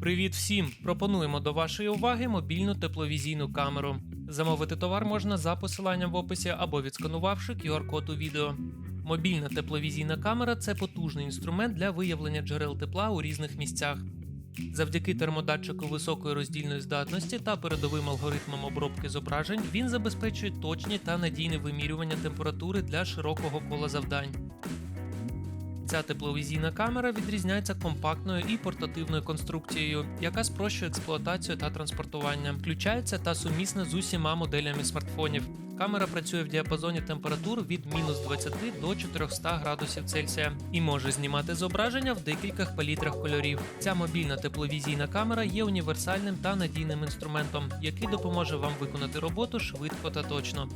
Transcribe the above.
Привіт всім! Пропонуємо до вашої уваги мобільну тепловізійну камеру. Замовити товар можна за посиланням в описі або відсканувавши QR-код у відео. Мобільна тепловізійна камера це потужний інструмент для виявлення джерел тепла у різних місцях. Завдяки термодатчику високої роздільної здатності та передовим алгоритмам обробки зображень він забезпечує точні та надійне вимірювання температури для широкого кола завдань. Ця тепловізійна камера відрізняється компактною і портативною конструкцією, яка спрощує експлуатацію та транспортування, включається та сумісна з усіма моделями смартфонів. Камера працює в діапазоні температур від мінус 20 до 400 градусів Цельсія і може знімати зображення в декількох палітрах кольорів. Ця мобільна тепловізійна камера є універсальним та надійним інструментом, який допоможе вам виконати роботу швидко та точно.